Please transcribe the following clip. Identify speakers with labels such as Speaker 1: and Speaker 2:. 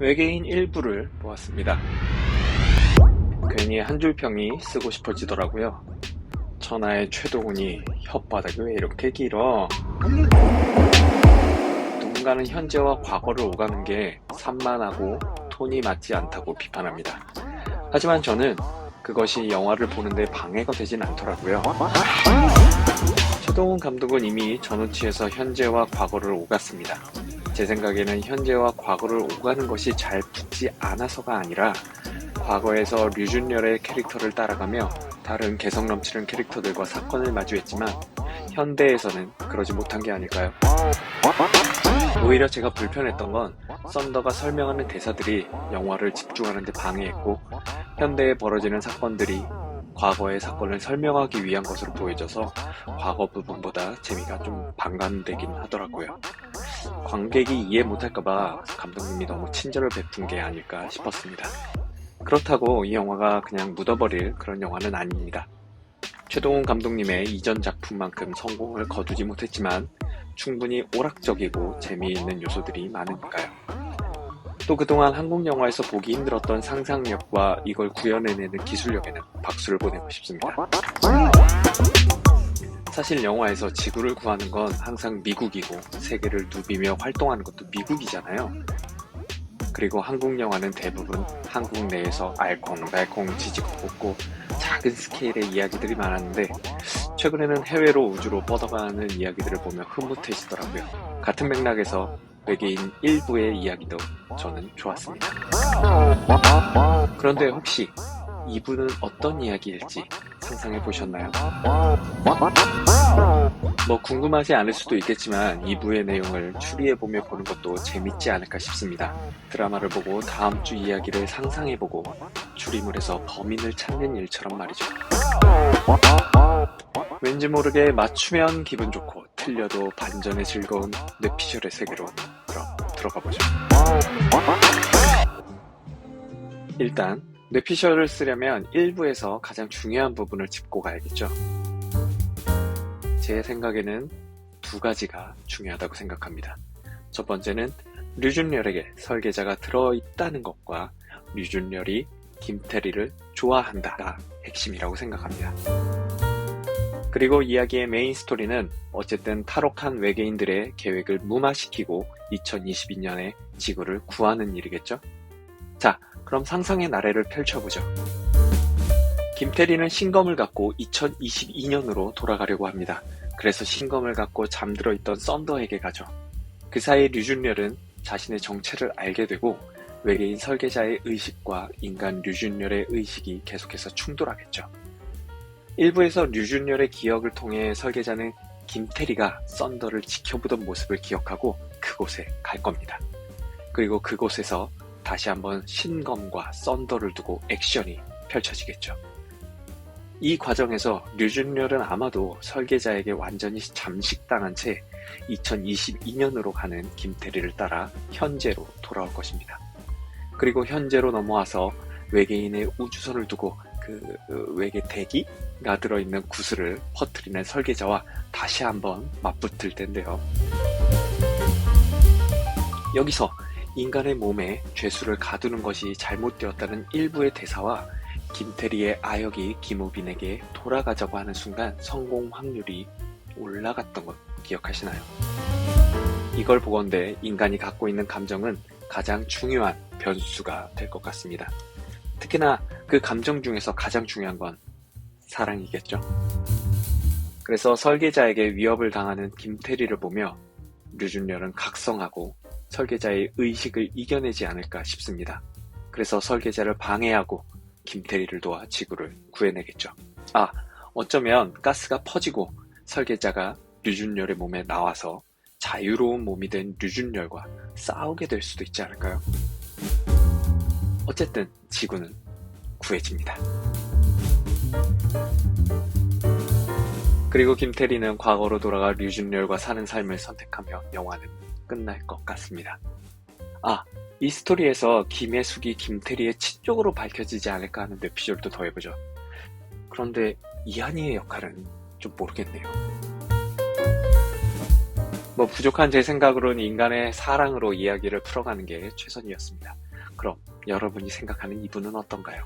Speaker 1: 외계인 일부를 보았습니다. 괜히 한 줄 평이 쓰고 싶어지더라고요. 천하의 최동훈이 혓바닥이 왜 이렇게 길어? 누군가는 현재와 과거를 오가는 게 산만하고 톤이 맞지 않다고 비판합니다. 하지만 저는 그것이 영화를 보는데 방해가 되진 않더라고요. 최동훈 감독은 이미 전우치에서 현재와 과거를 오갔습니다. 제 생각에는 현재와 과거를 오가는 것이 잘 붙지 않아서가 아니라 과거에서 류준열의 캐릭터를 따라가며 다른 개성 넘치는 캐릭터들과 사건을 마주했지만 현대에서는 그러지 못한 게 아닐까요? 오히려 제가 불편했던 건 썬더가 설명하는 대사들이 영화를 집중하는 데 방해했고 현대에 벌어지는 사건들이 과거의 사건을 설명하기 위한 것으로 보여져서 과거 부분보다 재미가 좀 반감되긴 하더라고요. 관객이 이해 못할까봐 감독님이 너무 친절을 베푼 게 아닐까 싶었습니다. 그렇다고 이 영화가 그냥 묻어버릴 그런 영화는 아닙니다. 최동훈 감독님의 이전 작품만큼 성공을 거두지 못했지만 충분히 오락적이고 재미있는 요소들이 많으니까요. 또 그동안 한국 영화에서 보기 힘들었던 상상력과 이걸 구현해내는 기술력에는 박수를 보내고 싶습니다. 사실 영화에서 지구를 구하는 건 항상 미국이고 세계를 누비며 활동하는 것도 미국이잖아요. 그리고 한국 영화는 대부분 한국 내에서 알콩달콩 지지고 볶고 작은 스케일의 이야기들이 많았는데 최근에는 해외로 우주로 뻗어가는 이야기들을 보며 흐뭇해지더라고요. 같은 맥락에서 외계인 일부의 이야기도 저는 좋았습니다. 그런데 혹시 이분은 어떤 이야기일지 상상해 보셨나요? 뭐 궁금하지 않을 수도 있겠지만 2부의 내용을 추리해보며 보는 것도 재밌지 않을까 싶습니다. 드라마를 보고 다음 주 이야기를 상상해보고 추리물에서 범인을 찾는 일처럼 말이죠. 왠지 모르게 맞추면 기분 좋고 틀려도 반전의 즐거운 뇌피셜의 세계로 그럼 들어가 보죠. 일단 뇌피셜을 쓰려면 1부에서 가장 중요한 부분을 짚고 가야겠죠. 제 생각에는 두 가지가 중요하다고 생각합니다. 첫 번째는 류준열에게 설계자가 들어있다는 것과 류준열이 김태리를 좋아한다가 핵심이라고 생각합니다. 그리고 이야기의 메인 스토리는 어쨌든 탈옥한 외계인들의 계획을 무마시키고 2022년에 지구를 구하는 일이겠죠? 자, 그럼 상상의 나래를 펼쳐보죠. 김태리는 신검을 갖고 2022년으로 돌아가려고 합니다. 그래서 신검을 갖고 잠들어 있던 썬더에게 가죠. 그 사이 류준열은 자신의 정체를 알게 되고 외계인 설계자의 의식과 인간 류준열의 의식이 계속해서 충돌하겠죠. 일부에서 류준열의 기억을 통해 설계자는 김태리가 썬더를 지켜보던 모습을 기억하고 그곳에 갈 겁니다. 그리고 그곳에서 다시 한번 신검과 썬더를 두고 액션이 펼쳐지겠죠. 이 과정에서 류준열은 아마도 설계자에게 완전히 잠식당한 채 2022년으로 가는 김태리를 따라 현재로 돌아올 것입니다. 그리고 현재로 넘어와서 외계인의 우주선을 두고 그 외계 대기가 들어있는 구슬을 퍼뜨리는 설계자와 다시 한번 맞붙을 텐데요. 여기서 인간의 몸에 죄수를 가두는 것이 잘못되었다는 일부의 대사와 김태리의 아역이 김우빈에게 돌아가자고 하는 순간 성공 확률이 올라갔던 것 기억하시나요? 이걸 보건대 인간이 갖고 있는 감정은 가장 중요한 변수가 될 것 같습니다. 특히나 그 감정 중에서 가장 중요한 건 사랑이겠죠. 그래서 설계자에게 위협을 당하는 김태리를 보며 류준열은 각성하고 설계자의 의식을 이겨내지 않을까 싶습니다. 그래서 설계자를 방해하고 김태리를 도와 지구를 구해내겠죠. 아, 어쩌면 가스가 퍼지고 설계자가 류준열의 몸에 나와서 자유로운 몸이 된 류준열과 싸우게 될 수도 있지 않을까요? 어쨌든 지구는 구해집니다. 그리고 김태리는 과거로 돌아가 류준열과 사는 삶을 선택하며 영화는 끝날 것 같습니다. 아, 이 스토리에서 김혜숙이 김태리의 치쪽으로 밝혀지지 않을까 하는 뇌피셜도 더해보죠. 그런데 이한이의 역할은 좀 모르겠네요. 뭐 부족한 제 생각으로는 인간의 사랑으로 이야기를 풀어가는 게 최선이었습니다. 그럼 여러분이 생각하는 이분은 어떤가요?